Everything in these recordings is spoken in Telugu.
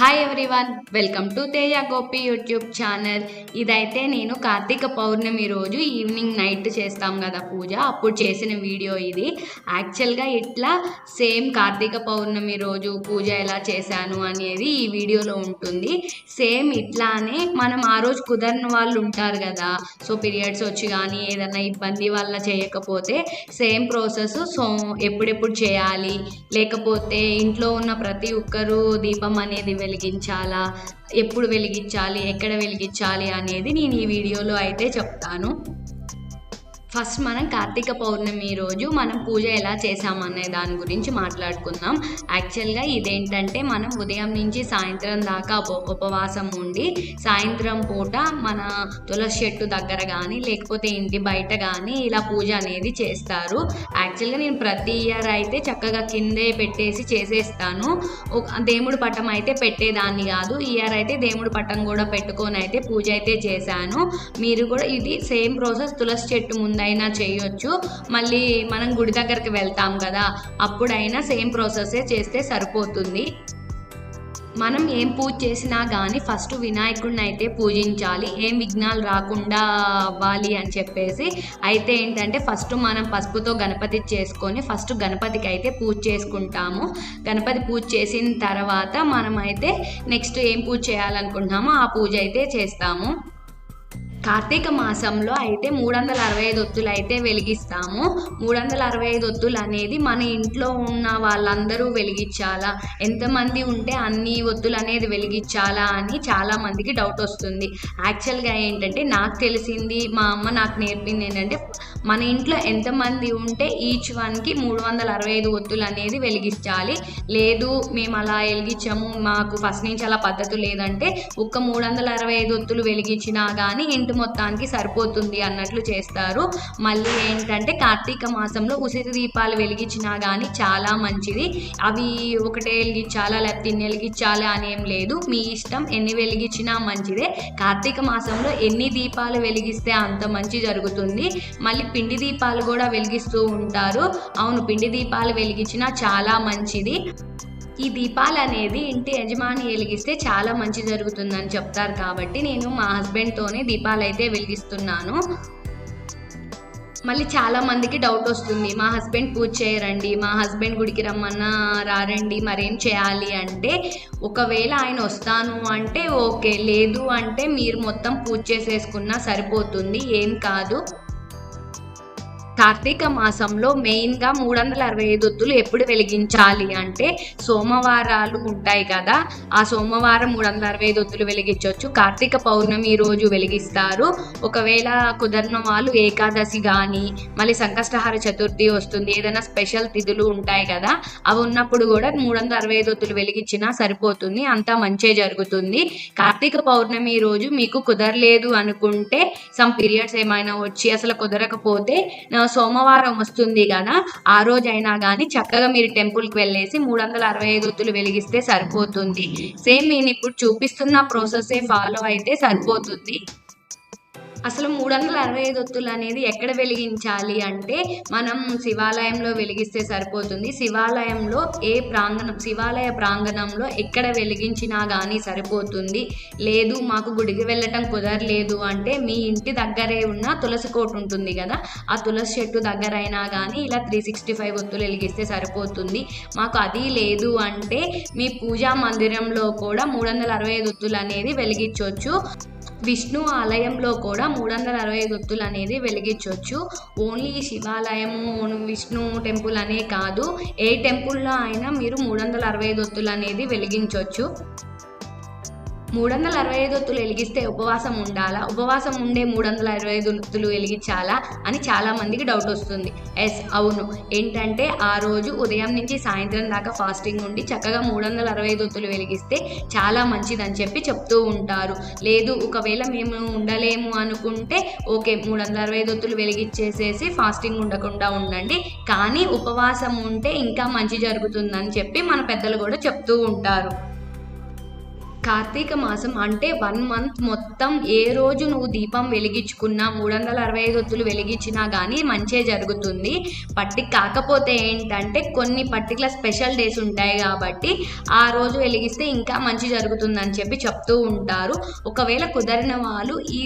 Hi everyone welcome to Teja Gopi YouTube channel ఇదైతే నేను కార్తీక పౌర్ణమి రోజు ఈవినింగ్ నైట్ చేస్తాం కదా పూజ. అప్పుడు చేసిన వీడియో ఇది. యాక్చువల్గా ఇట్లా సేమ్ కార్తీక పౌర్ణమి రోజు పూజ ఎలా చేశాను అనేది ఈ వీడియోలో ఉంటుంది. సేమ్ ఇట్లానే మనం ఆ రోజు కుదరని వాళ్ళు ఉంటారు కదా. సో పీరియడ్స్ వచ్చి కానీ ఏదైనా ఇబ్బంది వల్ల చేయకపోతే సేమ్ ప్రాసెస్ సో ఎప్పుడెప్పుడు చేయాలి. లేకపోతే ఇంట్లో ఉన్న ప్రతి ఒక్కరూ దీపం అనేది వెలిగించాలా? ఎప్పుడు వెలిగించాలి? ఎక్కడ వెలిగించాలి? అనేది నేను ఈ వీడియోలో అయితే చెప్తాను. ఫస్ట్ మనం కార్తీక పౌర్ణమి రోజు మనం పూజ ఎలా చేసామనే దాని గురించి మాట్లాడుకుందాం. యాక్చువల్గా ఇదేంటంటే మనం ఉదయం నుంచి సాయంత్రం దాకా ఉపవాసం ఉండి సాయంత్రం పూట మన తులసి చెట్టు దగ్గర కానీ లేకపోతే ఇంటి బయట కానీ ఇలా పూజ అనేది చేస్తారు. యాక్చువల్గా నేను ప్రతి ఇయర్ అయితే చక్కగా కిందే పెట్టేసి చేసేస్తాను. ఒక- దేవుడి పటం అయితే పెట్టేదాన్ని కాదు. ఈ ఇయర్ అయితే దేవుడి పటం కూడా పెట్టుకొని అయితే పూజ అయితే చేశాను. మీరు కూడా ఇది సేమ్ ప్రాసెస్ తులసి చెట్టు ముందు ముందైనా చేయొచ్చు. మళ్ళీ మనం గుడి దగ్గరికి వెళ్తాం కదా అప్పుడైనా సేమ్ ప్రాసెసే చేస్తే సరిపోతుంది. మనం ఏం పూజ చేసినా కానీ ఫస్ట్ వినాయకుడిని అయితే పూజించాలి. ఏం విఘ్నాలు రాకుండా అవ్వాలి అని చెప్పేసి అయితే ఏంటంటే ఫస్ట్ మనం పసుపుతో గణపతి చేసుకొని ఫస్ట్ గణపతికి అయితే పూజ చేసుకుంటాము. గణపతి పూజ చేసిన తర్వాత మనం అయితే నెక్స్ట్ ఏం పూజ చేయాలనుకుంటున్నామో ఆ పూజ అయితే చేస్తాము. కార్తీక మాసంలో అయితే మూడు వందల అరవై ఐదు ఒత్తులు అయితే వెలిగిస్తాము. మూడు వందల అరవై ఐదు ఒత్తులు అనేది మన ఇంట్లో ఉన్న వాళ్ళందరూ వెలిగించాలా? ఎంతమంది ఉంటే అన్ని ఒత్తులు అనేది వెలిగించాలా అని చాలామందికి డౌట్ వస్తుంది. యాక్చువల్గా ఏంటంటే నాకు తెలిసింది మా అమ్మ నాకు నేర్పింది ఏంటంటే మన ఇంట్లో ఎంతమంది ఉంటే ఈచ్ వన్కి మూడు వందల అరవై ఐదు ఒత్తులు అనేది వెలిగించాలి. లేదు మేము అలా వెలిగించాము మాకు ఫస్ట్ నుంచి అలా పద్ధతి లేదంటే ఒక్క మూడు వందల అరవై ఐదు ఒత్తులు వెలిగించినా కానీ ఇంటి మొత్తానికి సరిపోతుంది అన్నట్లు చేస్తారు. మళ్ళీ ఏంటంటే కార్తీక మాసంలో ఉసిరి దీపాలు వెలిగించినా కానీ చాలా మంచిది. అవి ఒకటే వెలిగించాలా లేకపోతే ఇన్ని వెలిగించాలా అని ఏం లేదు. మీ ఇష్టం ఎన్ని వెలిగించినా మంచిదే. కార్తీక మాసంలో ఎన్ని దీపాలు వెలిగిస్తే అంత మంచి జరుగుతుంది. మళ్ళీ పిండి దీపాలు కూడా వెలిగిస్తూ ఉంటారు. అవును పిండి దీపాలు వెలిగించినా చాలా మంచిది. ఈ దీపాలు అనేది ఇంటి యజమాని వెలిగిస్తే చాలా మంచి జరుగుతుందని చెప్తారు కాబట్టి నేను మా హస్బెండ్తోనే దీపాలు అయితే వెలిగిస్తున్నాను. మళ్ళీ చాలా మందికి డౌట్ వస్తుంది. మా హస్బెండ్ పూజ చేయరండి మా హస్బెండ్ గుడికి రమ్మన్నా రారండి మరేం చేయాలి అంటే ఒకవేళ ఆయన వస్తాను అంటే ఓకే లేదు అంటే మీరు మొత్తం పూజ చేసేసుకున్నా సరిపోతుంది ఏం కాదు. కార్తీక మాసంలో మెయిన్గా మూడు వందల అరవై ఐదు ఒత్తులు ఎప్పుడు వెలిగించాలి అంటే సోమవారాలు ఉంటాయి కదా. ఆ సోమవారం మూడు వందల అరవై ఐదు ఒత్తులు వెలిగించవచ్చు కార్తీక పౌర్ణమి రోజు వెలిగిస్తారు. ఒకవేళ కుదరని వాళ్ళు ఏకాదశి కానీ మళ్ళీ సంకష్టహార చతుర్థి వస్తుంది ఏదైనా స్పెషల్ తిథులు ఉంటాయి కదా. అవి ఉన్నప్పుడు కూడా మూడు వందల అరవై ఐదు ఒత్తులు వెలిగించినా సరిపోతుంది. అంతా మంచే జరుగుతుంది. కార్తీక పౌర్ణమి రోజు మీకు కుదరలేదు అనుకుంటే సమ్ పీరియడ్స్ ఏమైనా వచ్చి అసలు కుదరకపోతే సోమవారం వస్తుంది కదా ఆ రోజైనా కానీ చక్కగా మీరు టెంపుల్కి వెళ్ళేసి మూడు వందల అరవై ఐదు ఒత్తులు వెలిగిస్తే సరిపోతుంది. సేమ్ నేను ఇప్పుడు చూపిస్తున్న ప్రాసెసే ఫాలో అయితే సరిపోతుంది. అసలు మూడు వందల అరవై ఐదు ఒత్తులు అనేది ఎక్కడ వెలిగించాలి అంటే మనం శివాలయంలో వెలిగిస్తే సరిపోతుంది. శివాలయంలో ఏ ప్రాంగణం శివాలయ ప్రాంగణంలో ఎక్కడ వెలిగించినా కానీ సరిపోతుంది. లేదు మాకు గుడికి వెళ్ళటం కుదరలేదు అంటే మీ ఇంటి దగ్గరే ఉన్న తులసి కోట ఉంటుంది కదా ఆ తులసి చెట్టు దగ్గర అయినా కానీ ఇలా త్రీ సిక్స్టీ ఫైవ్ ఒత్తులు వెలిగిస్తే సరిపోతుంది. మాకు అది లేదు అంటే మీ పూజా మందిరంలో కూడా మూడు వందల అరవై ఐదు ఒత్తులు అనేది వెలిగించవచ్చు విష్ణు ఆలయంలో కూడా మూడు వందల అరవై గుర్తులు అనేది వెలిగించవచ్చు ఓన్లీ శివాలయము విష్ణు టెంపుల్ అనే కాదు. ఏ టెంపుల్లో అయినా మీరు మూడు వందల అరవై గుర్తులు అనేది వెలిగించవచ్చు మూడు వందల అరవై ఐదు ఒత్తులు వెలిగిస్తే ఉపవాసం ఉండాలా? ఉపవాసం ఉండే మూడు వందల అరవై ఐదు ఒత్తులు వెలిగించాలా? అని చాలా మందికి డౌట్ వస్తుంది. ఎస్ అవును. ఏంటంటే ఆ రోజు ఉదయం నుంచి సాయంత్రం దాకా ఫాస్టింగ్ ఉండి చక్కగా మూడు వందల అరవై ఐదు ఒత్తులు వెలిగిస్తే చాలా మంచిదని చెప్పి చెప్తూ ఉంటారు. లేదు ఒకవేళ మేము ఉండలేము అనుకుంటే ఓకే మూడు వందల అరవై ఐదు ఒత్తులు వెలిగించేసేసి ఫాస్టింగ్ ఉండకుండా ఉండండి. కానీ ఉపవాసం ఉంటే ఇంకా మంచి జరుగుతుందని చెప్పి మన పెద్దలు కూడా చెప్తూ ఉంటారు. కార్తీక మాసం అంటే వన్ మంత్ మొత్తం ఏ రోజు నువ్వు దీపం వెలిగించుకున్నా మూడు వందల అరవై ఐదు ఒత్తులు వెలిగించినా కానీ మంచే జరుగుతుంది. పట్టి కాకపోతే ఏంటంటే కొన్ని పర్టికులర్ స్పెషల్ డేస్ ఉంటాయి కాబట్టి ఆ రోజు వెలిగిస్తే ఇంకా మంచి జరుగుతుందని చెప్పి చెప్తూ ఉంటారు. ఒకవేళ కుదరిన వాళ్ళు ఈ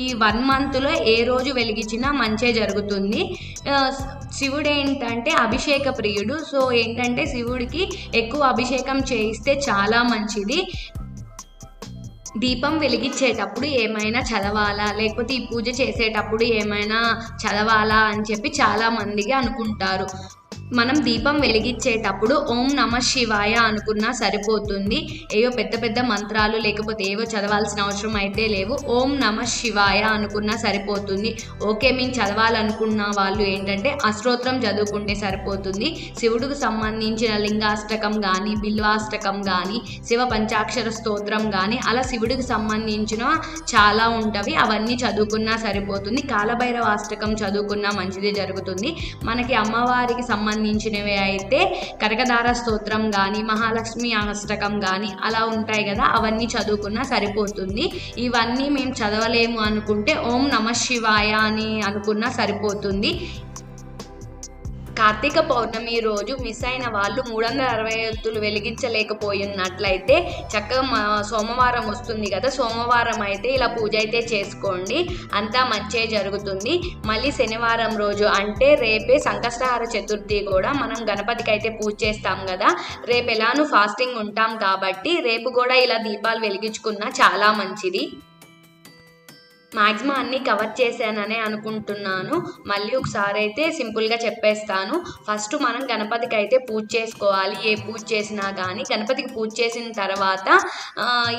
ఈ వన్ మంత్లో ఏ రోజు వెలిగించినా మంచే జరుగుతుంది. శివుడు ఏంటంటే అభిషేక ప్రియుడు. సో ఏంటంటే శివుడికి ఎక్కువ అభిషేకం చేయిస్తే చాలా మంచిది. దీపం వెలిగించేటప్పుడు ఏమైనా చదవాలా? లేకపోతే ఈ పూజ చేసేటప్పుడు ఏమైనా చదవాలా అని చెప్పి చాలా మందికి అనుకుంటారు. మనం దీపం వెలిగించేటప్పుడు ఓం నమ శివాయ అనుకున్నా సరిపోతుంది. ఏవో పెద్ద పెద్ద మంత్రాలు లేకపోతే ఏవో చదవాల్సిన అవసరం అయితే లేవు. ఓం నమ శివాయ అనుకున్నా సరిపోతుంది. ఓకే మేము చదవాలనుకున్న వాళ్ళు ఏంటంటే అష్టోత్రం చదువుకుంటే సరిపోతుంది. శివుడికి సంబంధించిన లింగాష్టకం కానీ బిల్వాష్టకం కానీ శివ పంచాక్షర స్తోత్రం కానీ అలా శివుడికి సంబంధించిన చాలా ఉంటవి. అవన్నీ చదువుకున్నా సరిపోతుంది. కాలభైరవ అష్టకం చదువుకున్నా మంచిదే జరుగుతుంది. మనకి అమ్మవారికి సంబంధించినవి అయితే కనకదార స్తోత్రం కానీ మహాలక్ష్మి అష్టకం కానీ అలా ఉంటాయి కదా అవన్నీ చదువుకున్నా సరిపోతుంది. ఇవన్నీ మేము చదవలేము అనుకుంటే ఓం నమ శివాయ అని అనుకున్నా సరిపోతుంది. కార్తీక పౌర్ణమి రోజు మిస్ అయిన వాళ్ళు మూడు వందల అరవై ఎత్తులు వెలిగించలేకపోయినట్లయితే చక్కగా సోమవారం వస్తుంది కదా సోమవారం అయితే ఇలా పూజ అయితే చేసుకోండి. అంతా మంచే జరుగుతుంది. మళ్ళీ శనివారం రోజు అంటే రేపే సంకష్టహార చతుర్థి కూడా మనం గణపతికి అయితే పూజ చేస్తాం కదా. రేపు ఎలానూ ఫాస్టింగ్ ఉంటాం కాబట్టి రేపు కూడా ఇలా దీపాలు వెలిగించుకున్నా చాలా మంచిది. మ్యాక్సిమం అన్నీ కవర్ చేశాననే అనుకుంటున్నాను. మళ్ళీ ఒకసారి అయితే సింపుల్గా చెప్పేస్తాను. ఫస్ట్ మనం గణపతికి అయితే పూజ చేసుకోవాలి. ఏ పూజ చేసినా కానీ గణపతికి పూజ చేసిన తర్వాత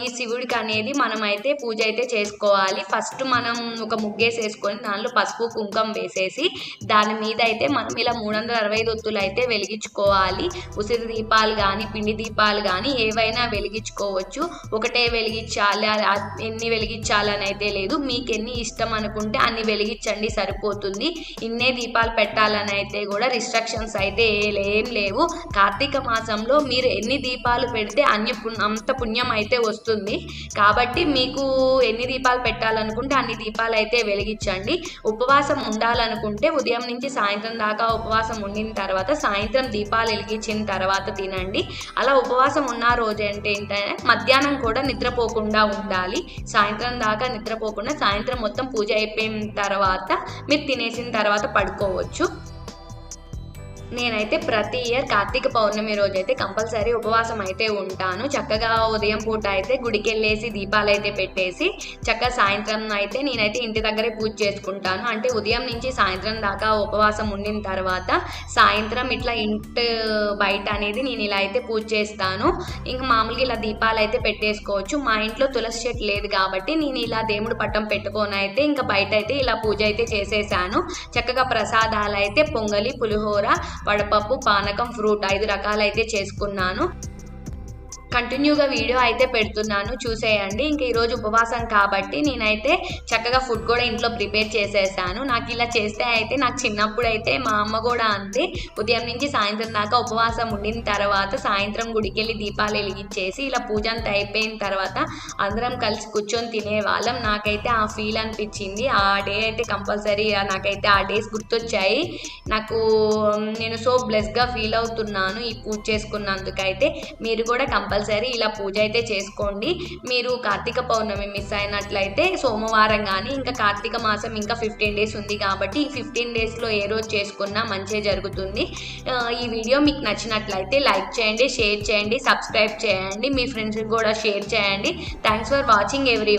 ఈ శివుడికి అనేది మనం అయితే పూజ అయితే చేసుకోవాలి. ఫస్ట్ మనం ఒక ముగ్గేసేసుకొని దానిలో పసుపు కుంకం వేసేసి దాని మీద అయితే మనం ఇలా మూడు వందల అరవై ఐదు ఒత్తులు అయితే వెలిగించుకోవాలి. ఉసిరి దీపాలు కానీ పిండి దీపాలు కానీ ఏవైనా వెలిగించుకోవచ్చు. ఒకటే వెలిగించాలి. ఎన్ని వెలిగించాలని అయితే లేదు మీకు ఎన్ని ఇష్టం అనుకుంటే అన్ని వెలిగించండి సరిపోతుంది. ఇన్నే దీపాలు పెట్టాలని అయితే కూడా రిస్ట్రిక్షన్స్ అయితే ఏం లేవు. కార్తీక మాసంలో మీరు ఎన్ని దీపాలు పెడితే అన్ని అంత పుణ్యం అయితే వస్తుంది. కాబట్టి మీకు ఎన్ని దీపాలు పెట్టాలనుకుంటే అన్ని దీపాలు అయితే వెలిగించండి. ఉపవాసం ఉండాలనుకుంటే ఉదయం నుంచి సాయంత్రం దాకా ఉపవాసం ఉండిన తర్వాత సాయంత్రం దీపాలు వెలిగించిన తర్వాత తినండి. అలా ఉపవాసం ఉన్న రోజు అంటే ఏంటంటే మధ్యాహ్నం కూడా నిద్రపోకుండా ఉండాలి. సాయంత్రం దాకా నిద్రపోకుండా సాయంత్రం మొత్తం పూజ అయిపోయిన తర్వాత మీరు తినేసిన తర్వాత పడుకోవచ్చు. నేనైతే ప్రతి ఇయర్ కార్తీక పౌర్ణమి రోజు అయితే కంపల్సరీ ఉపవాసం అయితే ఉంటాను. చక్కగా ఉదయం పూట అయితే గుడికి వెళ్ళేసి దీపాలు అయితే పెట్టేసి చక్కగా సాయంత్రం అయితే నేనైతే ఇంటి దగ్గరే పూజ చేసుకుంటాను. అంటే ఉదయం నుంచి సాయంత్రం దాకా ఉపవాసం ఉండిన తర్వాత సాయంత్రం ఇట్లా ఇంటి బయట అనేది నేను ఇలా అయితే పూజ చేస్తాను. ఇంకా మామూలుగా ఇలా దీపాలు అయితే పెట్టేసుకోవచ్చు. మా ఇంట్లో తులసి చెట్టు లేదు కాబట్టి నేను ఇలా దేవుడు పట్టం పెట్టుకొని అయితే ఇంకా బయట అయితే ఇలా పూజ అయితే చేసేసాను. చక్కగా ప్రసాదాలు అయితే పొంగలి పులిహోర వడపప్పు పానకం ఫ్రూట్ ఐదు రకాలైతే చేసుకున్నాను. కంటిన్యూగా వీడియో అయితే పెడుతున్నాను. చూసేయండి. ఇంక ఈరోజు ఉపవాసం కాబట్టి నేనైతే చక్కగా ఫుడ్ కూడా ఇంట్లో ప్రిపేర్ చేసేసాను. నాకు ఇలా చేస్తే అయితే నాకు చిన్నప్పుడు అయితే మా అమ్మ కూడా అంతే ఉదయం నుంచి సాయంత్రం దాకా ఉపవాసం ఉండిన తర్వాత సాయంత్రం గుడికి వెళ్ళి దీపాలు వెలిగించేసి ఇలా పూజ అంతా అయిపోయిన తర్వాత అందరం కలిసి కూర్చొని తినేవాళ్ళం. నాకైతే ఆ ఫీల్ అనిపించింది. ఆ డే అయితే కంపల్సరీ నాకైతే ఆ డేస్ గుర్తొచ్చాయి. నాకు నేను సో బ్లెస్గా ఫీల్ అవుతున్నాను ఈ పూజ చేసుకున్నందుకైతే. మీరు కూడా కంపల్సరీ ఇలా పూజ అయితే చేసుకోండి. మీరు కార్తీక పౌర్ణమి మిస్ అయినట్లయితే సోమవారం కానీ ఇంకా కార్తీక మాసం ఇంకా ఫిఫ్టీన్ డేస్ ఉంది కాబట్టి ఈ ఫిఫ్టీన్ డేస్లో ఏ రోజు చేసుకున్నా మంచిగా జరుగుతుంది. ఈ వీడియో మీకు నచ్చినట్లయితే లైక్ చేయండి షేర్ చేయండి సబ్స్క్రైబ్ చేయండి మీ ఫ్రెండ్స్కి కూడా షేర్ చేయండి. Thanks for watching every